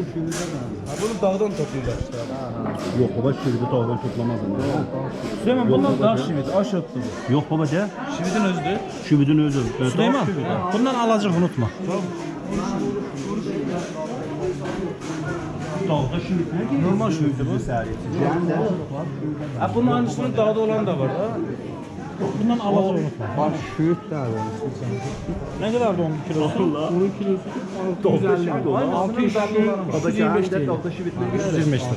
Ha, bunu dağdan topluyorlar işte. Yok baba şividi dağdan toplamaz. Süleyman Yok bundan baba daha de. şivit, aşırttı bu. Yok baba de. Şivitin özüdür. Şividin özü. Evet, Süleyman, bundan alacak unutma. Normal şivitdir bu. Ha, bunun aynısının dağda olan da var da. Bundan alacak unutma. Baş şüyüt derler. Ne kadar da onun kilosu? Onun kilosu 650. Aynısının 600 dağda olan var. 325 TL. Dağda şivit ne? 325 lira.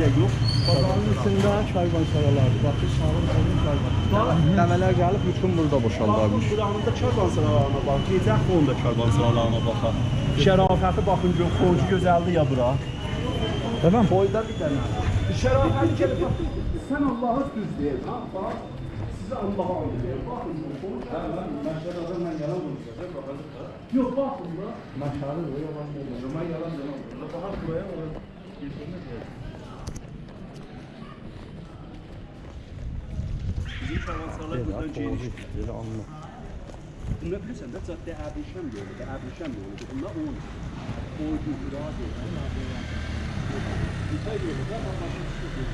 Ya bizde yok. Pazarın içində karvansaralardır. Baxır sağın solun karvan. Dəvələr gəlib bütün burada boşaldarmış. Buranında karvansaralarına bak. Gecə fonda karvansaralarına baxa. Şərafəti baxın gör, xocu gözəldir ya bura. Tamam. Boyda bir dənə. Şərafəti gəlib bax. Sən Allah'a düz deyil. Ha, bax. Sizə Allah'a and deyil. Baxın. Hə, mən məşhur mən yalan danışacağam, baxacaq da. Yox, baxın da. Məşəri də yalan deyil. Mən yalan danışacağam. Baxaq buraya. Und dann plus, das sagt der Abi Schemlo, der Abi Schemlo, das ist immer ohne. Oh, du, du, du, du, du, du, du, du, du, du, du, du,